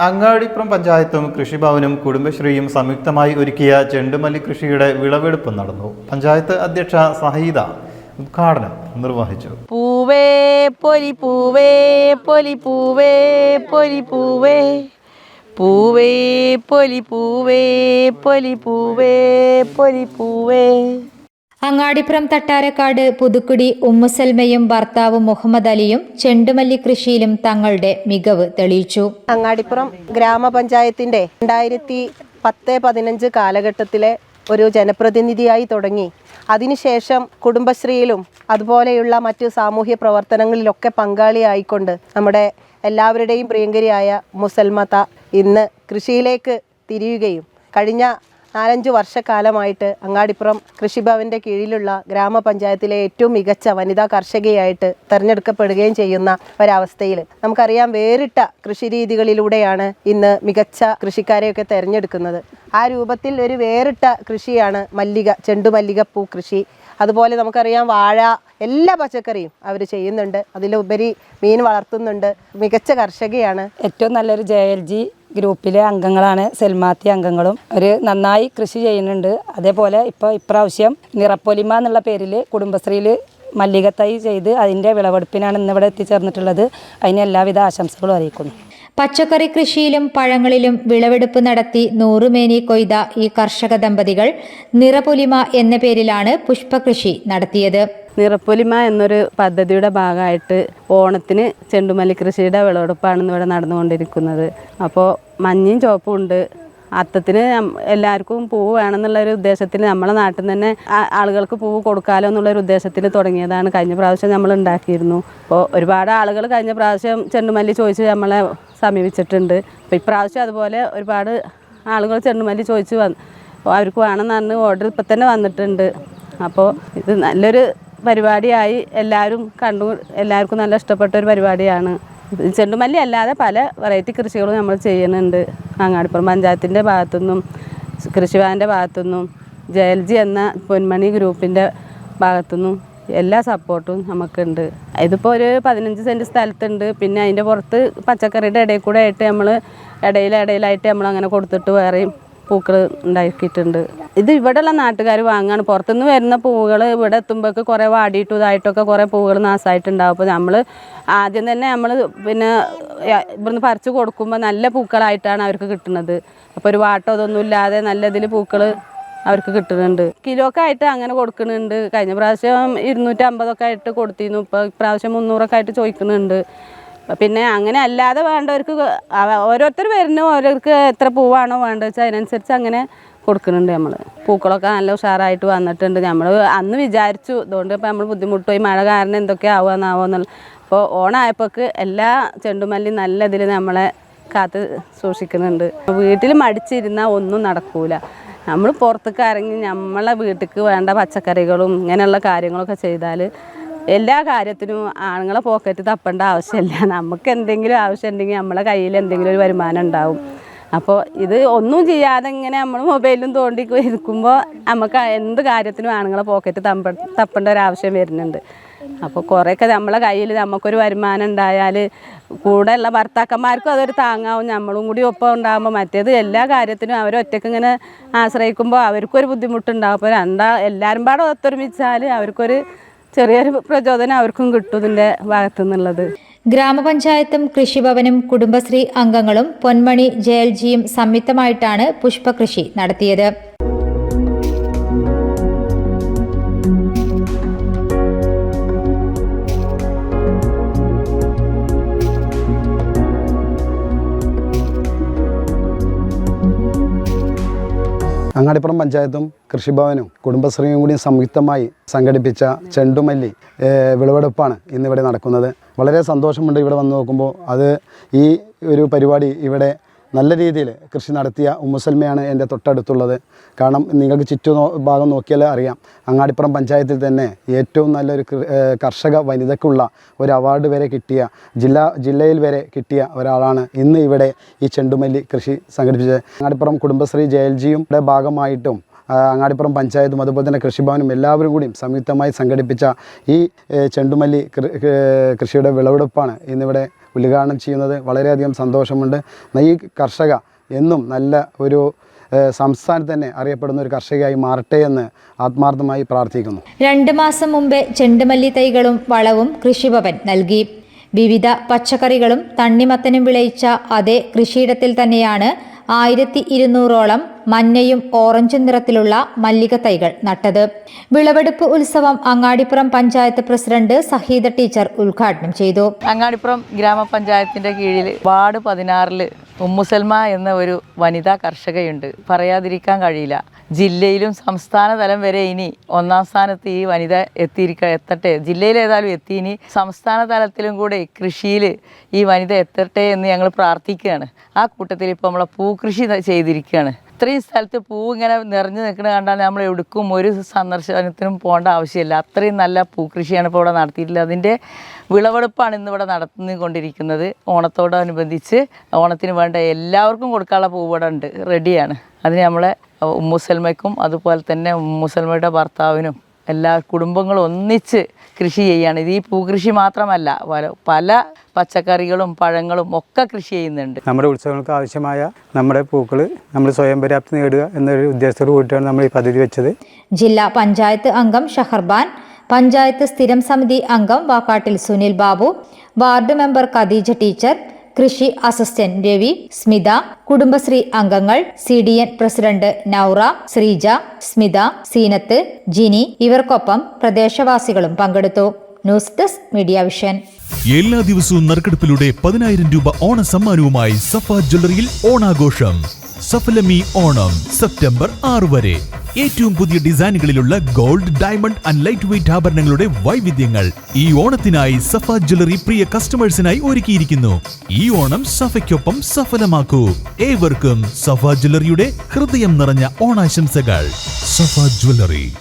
അങ്ങാടിപ്പുറം പഞ്ചായത്തും കൃഷിഭവനും കുടുംബശ്രീയും സംയുക്തമായി ഒരുക്കിയ ചെണ്ടുമല്ലി കൃഷിയുടെ വിളവെടുപ്പ് നടന്നു. പഞ്ചായത്ത് അധ്യക്ഷ സഹീദ ഉദ്ഘാടനം നിർവഹിച്ചു. പൂവേ പൊലി പൂവേ പൊലി പൂവേ പൊലി പൂവേ. പൂവേ പൊലി പൂവേ പൊലി പൂവേ പൊലി പൂവേ. അങ്ങാടിപ്പുറം തട്ടാരക്കാട് പുതുക്കുടി ഉമ്മുസൽമയും ഭർത്താവ് മുഹമ്മദ് അലിയും ചെണ്ടുമല്ലി കൃഷിയിലും തങ്ങളുടെ മികവ് തെളിയിച്ചു. അങ്ങാടിപ്പുറം ഗ്രാമപഞ്ചായത്തിന്റെ രണ്ടായിരത്തി പത്ത് പതിനഞ്ച് കാലഘട്ടത്തിലെ ഒരു ജനപ്രതിനിധിയായി തുടങ്ങി. അതിനുശേഷം കുടുംബശ്രീയിലും അതുപോലെയുള്ള മറ്റു സാമൂഹ്യ പ്രവർത്തനങ്ങളിലൊക്കെ പങ്കാളിയായിക്കൊണ്ട് നമ്മുടെ എല്ലാവരുടെയും പ്രിയങ്കരിയായ മുസൽമത ഇന്ന് കൃഷിയിലേക്ക് തിരിയുകയും കഴിഞ്ഞ നാലഞ്ച് വർഷക്കാലമായിട്ട് അങ്ങാടിപ്പുറം കൃഷിഭവന്റെ കീഴിലുള്ള ഗ്രാമപഞ്ചായത്തിലെ ഏറ്റവും മികച്ച വനിതാ കർഷകയായിട്ട് തെരഞ്ഞെടുക്കപ്പെടുകയും ചെയ്യുന്ന ഒരവസ്ഥയിൽ നമുക്കറിയാം വേറിട്ട കൃഷിരീതികളിലൂടെയാണ് ഇന്ന് മികച്ച കൃഷിക്കാരെയൊക്കെ തിരഞ്ഞെടുക്കുന്നത്. ആ രൂപത്തിൽ ഒരു വേറിട്ട കൃഷിയാണ് മല്ലിക ചെണ്ടുമല്ലികപ്പൂ കൃഷി. അതുപോലെ നമുക്കറിയാം വാഴ എല്ലാ പച്ചക്കറിയും അവർ ചെയ്യുന്നുണ്ട്. അതിലുപരി മീൻ വളർത്തുന്നുണ്ട്. മികച്ച കർഷകയാണ്. ഏറ്റവും നല്ലൊരു ജെ എൽ ജി ഗ്രൂപ്പിലെ അംഗങ്ങളാണ് സെൽമാത്തി അംഗങ്ങളും. അവർ നന്നായി കൃഷി ചെയ്യുന്നുണ്ട്. അതേപോലെ ഇപ്പോൾ ഇപ്രാവശ്യം നിറപ്പൊലിമ എന്നുള്ള പേരിൽ കുടുംബശ്രീയിൽ മല്ലികത്തൈ ചെയ്ത് അതിന്റെ വിളവെടുപ്പിനാണ് ഇന്നിവിടെ എത്തിച്ചേർന്നിട്ടുള്ളത്. അതിന് എല്ലാവിധ ആശംസകളും അറിയിക്കുന്നു. പച്ചക്കറി കൃഷിയിലും പഴങ്ങളിലും വിളവെടുപ്പ് നടത്തി നൂറുമേനി കൊയ്ത ഈ കർഷക ദമ്പതികൾ നിറപൊലിമ എന്ന പേരിലാണ് പുഷ്പകൃഷി നടത്തിയത്. നിറപ്പൊലിമ എന്നൊരു പദ്ധതിയുടെ ഭാഗമായിട്ട് ഓണത്തിന് ചെണ്ടുമല്ലി കൃഷിയുടെ വിളവെടുപ്പാണ് ഇന്ന് ഇവിടെ നടന്നുകൊണ്ടിരിക്കുന്നത്. അപ്പോൾ മഞ്ഞയും ചുവപ്പും ഉണ്ട്. അത്തത്തിന് എല്ലാവർക്കും പൂവ് വേണമെന്നുള്ളൊരു ഉദ്ദേശത്തിൽ നമ്മളെ നാട്ടിൽ തന്നെ ആളുകൾക്ക് പൂവ് കൊടുക്കാലോ എന്നുള്ളൊരു ഉദ്ദേശത്തിൽ തുടങ്ങിയതാണ് കഴിഞ്ഞ പ്രാവശ്യം നമ്മൾ ഉണ്ടാക്കിയിരുന്നു. അപ്പോൾ ഒരുപാട് ആളുകൾ കഴിഞ്ഞ പ്രാവശ്യം ചെണ്ടുമല്ലി ചോദിച്ച് നമ്മളെ സമീപിച്ചിട്ടുണ്ട്. അപ്പോൾ ഇപ്രാവശ്യം അതുപോലെ ഒരുപാട് ആളുകൾ ചെണ്ടുമല്ലി ചോദിച്ച് വന്ന് അവർക്ക് വേണമെന്ന് ഓർഡർ ഇപ്പം തന്നെ വന്നിട്ടുണ്ട്. അപ്പോൾ ഇത് നല്ലൊരു പരിപാടിയായി എല്ലാവരും കണ്ടു. എല്ലാവർക്കും നല്ല ഇഷ്ടപ്പെട്ട ഒരു പരിപാടിയാണ്. ചെണ്ടുമല്ലി അല്ലാതെ പല വെറൈറ്റി കൃഷികളും നമ്മൾ ചെയ്യുന്നുണ്ട്. അങ്ങാടിപ്പുറം പഞ്ചായത്തിന്റെ ഭാഗത്തുനിന്നും കൃഷിഭവന്റെ ഭാഗത്തുനിന്നും ജെ എൽ ജി എന്ന പൊന്മണി ഗ്രൂപ്പിന്റെ ഭാഗത്തുനിന്നും എല്ലാ സപ്പോർട്ടും നമുക്കുണ്ട്. ഇതിപ്പോൾ ഒരു പതിനഞ്ച് സെന്റ് സ്ഥലത്തുണ്ട്. പിന്നെ അതിന്റെ പുറത്ത് പച്ചക്കറിയുടെ ഇടയിൽ കൂടെ ആയിട്ട് നമ്മൾ ഇടയിൽ ഇടയിലായിട്ട് നമ്മൾ അങ്ങനെ കൊടുത്തിട്ട് വേറെയും പൂക്കൾ ഉണ്ടാക്കിയിട്ടുണ്ട്. ഇത് ഇവിടെയുള്ള നാട്ടുകാർ വാങ്ങാണ്. പുറത്തുനിന്ന് വരുന്ന പൂവുകൾ ഇവിടെ എത്തുമ്പോഴേക്ക് കുറേ വാടിയിട്ടും ഇതായിട്ടൊക്കെ കുറേ പൂവുകൾ നാശമായിട്ടുണ്ടാവും അപ്പോൾ നമ്മൾ ആദ്യം തന്നെ നമ്മൾ പിന്നെ ഇവിടുന്ന് പറിച്ചു കൊടുക്കുമ്പോൾ നല്ല പൂക്കളായിട്ടാണ് അവർക്ക് കിട്ടുന്നത്. അപ്പോൾ ഒരു വാട്ടോ അതൊന്നും ഇല്ലാതെ നല്ല ഇതിൽ പൂക്കൾ അവർക്ക് കിട്ടുന്നുണ്ട്. കിലോക്കെ ആയിട്ട് അങ്ങനെ കൊടുക്കുന്നുണ്ട്. കഴിഞ്ഞ പ്രാവശ്യം ഇരുന്നൂറ്റി അമ്പതൊക്കെ ആയിട്ട് കൊടുത്തിരുന്നു. ഇപ്പോൾ ഇപ്രാവശ്യം മുന്നൂറൊക്കെ ആയിട്ട് ചോദിക്കുന്നുണ്ട്. പിന്നെ അങ്ങനെ അല്ലാതെ വേണ്ടവർക്ക് ഓരോരുത്തർ വരുന്നു ഓരോർക്ക് എത്ര പൂവാണോ വേണ്ടത് വെച്ചാൽ അതിനനുസരിച്ച് അങ്ങനെ കൊടുക്കുന്നുണ്ട് നമ്മൾ പൂക്കളൊക്കെ നല്ല ഉഷാറായിട്ട് വന്നിട്ടുണ്ട്. നമ്മൾ അന്ന് വിചാരിച്ചു അതുകൊണ്ട് ഇപ്പോൾ നമ്മൾ ബുദ്ധിമുട്ടുപോയി മഴ കാരണം എന്തൊക്കെ ആവുകയെന്നാവോ എന്നുള്ള അപ്പോൾ ഓണായപ്പോൾക്ക് എല്ലാ ചെണ്ടുമല്ലി നല്ല ഇതിൽ നമ്മളെ കാത്ത് സൂക്ഷിക്കുന്നുണ്ട്. വീട്ടിൽ മടിച്ചിരുന്നാൽ ഒന്നും നടക്കൂല. നമ്മൾ പുറത്തേക്ക് ഇറങ്ങി നമ്മളെ വീട്ടിലേക്ക് വേണ്ട പച്ചക്കറികളും ഇങ്ങനെയുള്ള കാര്യങ്ങളൊക്കെ ചെയ്താൽ എല്ലാ കാര്യത്തിനും ആണുങ്ങളെ പോക്കറ്റ് തപ്പേണ്ട ആവശ്യമില്ല. നമുക്ക് എന്തെങ്കിലും ആവശ്യം ഉണ്ടെങ്കിൽ നമ്മളെ കയ്യിൽ എന്തെങ്കിലും ഒരു വരുമാനം ഉണ്ടാവും. അപ്പോൾ ഇത് ഒന്നും ചെയ്യാതെ ഇങ്ങനെ നമ്മൾ മൊബൈലും തോണ്ടി ഇരിക്കുമ്പോൾ നമുക്ക് എന്ത് കാര്യത്തിനും ആണുങ്ങളെ പോക്കറ്റ് തപ്പ തപ്പേണ്ട ഒരു ആവശ്യം വരുന്നുണ്ട്. അപ്പോൾ കുറേയൊക്കെ നമ്മളെ കയ്യിൽ നമുക്കൊരു വരുമാനം ഉണ്ടായാൽ കൂടെയുള്ള ഭർത്താക്കന്മാർക്കും അതൊരു താങ്ങാവും. നമ്മളും കൂടി ഒപ്പം ഉണ്ടാകുമ്പോൾ മറ്റേത് എല്ലാ കാര്യത്തിനും അവർ ഒറ്റയ്ക്ക് ഇങ്ങനെ ആശ്രയിക്കുമ്പോൾ അവർക്കൊരു ബുദ്ധിമുട്ടുണ്ടാകും അപ്പോൾ രണ്ടാ എല്ലാവരും പാടെ ഒത്തൊരുമിച്ചാൽ അവർക്കൊരു ചെറിയൊരു പ്രചോദനം അവർക്കും കിട്ടും ഇതിന്റെ ഭാഗത്തു നിന്നുള്ളത് ഗ്രാമപഞ്ചായത്തും കൃഷിഭവനും കുടുംബശ്രീ അംഗങ്ങളും പൊന്മണി ജയൽജിയും സംയുക്തമായിട്ടാണ് പുഷ്പകൃഷി നടത്തിയത്. അങ്ങാടിപ്പുറം പഞ്ചായത്തും കൃഷിഭവനും കുടുംബശ്രീയും കൂടി സംയുക്തമായി സംഘടിപ്പിച്ച ചെണ്ടുമല്ലി വിളവെടുപ്പാണ് ഇന്നിവിടെ നടക്കുന്നത്. വളരെ സന്തോഷമുണ്ട് ഇവിടെ വന്ന് നോക്കുമ്പോൾ. അത് ഈ ഒരു പരിപാടി ഇവിടെ നല്ല രീതിയിൽ കൃഷി നടത്തിയ ഉമ്മുസൽമയാണ് എന്റെ തൊട്ടടുത്തുള്ളത്. കാരണം നിങ്ങൾക്ക് ചുറ്റു ഭാഗം നോക്കിയാൽ അറിയാം. അങ്ങാടിപ്പുറം പഞ്ചായത്തിൽ തന്നെ ഏറ്റവും നല്ലൊരു കർഷക വനിതയ്ക്കുള്ള ഒരു അവാർഡ് വരെ കിട്ടിയ ജില്ലാ ജില്ലയിൽ വരെ കിട്ടിയ ഒരാളാണ് ഇന്ന് ഇവിടെ ഈ ചെണ്ടുമല്ലി കൃഷി സംഘടിപ്പിച്ചത്. അങ്ങാടിപ്പുറം കുടുംബശ്രീ ജയൽജിയുടെ ഭാഗമായിട്ടും അങ്ങാടിപ്പുറം പഞ്ചായത്തും അതുപോലെ തന്നെ കൃഷിഭവനും എല്ലാവരും കൂടിയും സംയുക്തമായി സംഘടിപ്പിച്ച ഈ ചെണ്ടുമല്ലി കൃഷിയുടെ വിളവെടുപ്പാണ് ഇന്നിവിടെ ഉദ്ഘാടനം ചെയ്യുന്നത്. വളരെയധികം സന്തോഷമുണ്ട്. ഈ കർഷക എന്നും നല്ല ഒരു സംസ്ഥാനത്ത് തന്നെ അറിയപ്പെടുന്ന ഒരു കർഷകയായി മാറട്ടെ എന്ന് ആത്മാർത്ഥമായി പ്രാർത്ഥിക്കുന്നു. രണ്ട് മാസം മുമ്പേ ചെണ്ടുമല്ലി തൈകളും വളവും കൃഷിഭവൻ നൽകി. വിവിധ പച്ചക്കറികളും തണ്ണിമത്തനും വിളയിച്ച അതേ കൃഷിയിടത്തിൽ തന്നെയാണ് ആയിരത്തി ഇരുന്നൂറോളം മഞ്ഞയും ഓറഞ്ചും നിറത്തിലുള്ള മല്ലിക തൈകൾ നട്ടത്. വിളവെടുപ്പ് ഉത്സവം അങ്ങാടിപ്പുറം പഞ്ചായത്ത് പ്രസിഡന്റ് സഹീദ ടീച്ചർ ഉദ്ഘാടനം ചെയ്തു. അങ്ങാടിപ്പുറം ഗ്രാമപഞ്ചായത്തിന്റെ കീഴിൽ വാർഡ് പതിനാറിൽ ഉമ്മുസൽമ എന്ന ഒരു വനിതാ കർഷകയുണ്ട്. പറയാതിരിക്കാൻ കഴിയില്ല. ജില്ലയിലും സംസ്ഥാന തലം വരെ ഇനി ഒന്നാം സ്ഥാനത്ത് ഈ വനിത എത്തിയിരിക്ക എത്തട്ടെ. ജില്ലയിൽ ഏതായാലും എത്തി. ഇനി സംസ്ഥാന തലത്തിലും കൂടെ കൃഷിയിൽ ഈ വനിത എത്തട്ടെ എന്ന് ഞങ്ങൾ പ്രാർത്ഥിക്കുകയാണ്. ആ കൂട്ടത്തിൽ ഇപ്പോൾ നമ്മളെ പൂക്കൃഷി ചെയ്തിരിക്കുകയാണ്. ഇത്രയും സ്ഥലത്ത് പൂ ഇങ്ങനെ നിറഞ്ഞു നിൽക്കുന്നത് കണ്ടാൽ നമ്മൾ എവിടേക്കും ഒരു സന്ദർശനത്തിനും പോകേണ്ട ആവശ്യമില്ല. അത്രയും നല്ല പൂക്കൃഷിയാണ് ഇപ്പോൾ ഇവിടെ നടത്തിയിട്ടുള്ളത്. അതിന്റെ വിളവെടുപ്പാണ് ഇന്നിവിടെ നടത്തിക്കൊണ്ടിരിക്കുന്നത് ഓണത്തോടനുബന്ധിച്ച് ഓണത്തിന് വേണ്ട എല്ലാവർക്കും കൊടുക്കാനുള്ള പൂ ഇവിടെ ഉണ്ട്. റെഡിയാണ്. അതിന് നമ്മളെ ഉമ്മുസൽമയ്ക്കും അതുപോലെ തന്നെ ഉമ്മുസൽമയുടെ ഭർത്താവിനും എല്ലാ കുടുംബങ്ങളും ഒന്നിച്ച് കൃഷി ചെയ്യാണ്. ഇത് ഈ പൂകൃഷി മാത്രമല്ല പല പല പച്ചക്കറികളും പഴങ്ങളും ഒക്കെ കൃഷി ചെയ്യുന്നുണ്ട്. നമ്മുടെ ഉത്സവങ്ങൾക്ക് ആവശ്യമായ നമ്മുടെ പൂക്കൾ നമ്മൾ സ്വയം പര്യാപ്തി നേടുക എന്നൊരു ഉദ്ദേശത്തോട് കൂടിയിട്ടാണ് നമ്മൾ ഈ പദ്ധതി വെച്ചത്. ജില്ലാ പഞ്ചായത്ത് അംഗം ഷഹർബാൻ പഞ്ചായത്ത് സ്ഥിരം സമിതി അംഗം Vakkattil Sunil Babu ward member Khadeeja teacher കൃഷി അസിസ്റ്റന്റ് രവി സ്മിത കുടുംബശ്രീ അംഗങ്ങൾ C D N president Noura Sreeja Smitha Seenath Jini ഇവർക്കൊപ്പം പ്രദേശവാസികളും പങ്കെടുത്തു. News desk media vision. എല്ലാ ദിവസവും നറുക്കെടുപ്പിലൂടെ പതിനായിരം രൂപ ഓണ സമ്മാനവുമായി സഫ ജ്വല്ലറിയിൽ ഓണാഘോഷം. സഫലമി ഓണം സെപ്റ്റംബർ ആറ് വരെ. ഏറ്റവും പുതിയ ഡിസൈനുകളിലുള്ള gold diamond and light weight ആഭരണങ്ങളുടെ വൈവിധ്യങ്ങൾ ഈ ഓണത്തിനായി സഫ ജ്വല്ലറി പ്രിയ കസ്റ്റമേഴ്സിനായി ഒരുക്കിയിരിക്കുന്നു. ഈ ഓണം സഫയ്ക്കൊപ്പം സഫലമാക്കൂ. ഏവർക്കും സഫ ജ്വല്ലറിയുടെ ഹൃദയം നിറഞ്ഞ ഓണാശംസകൾ. സഫ ജ്വല്ലറി.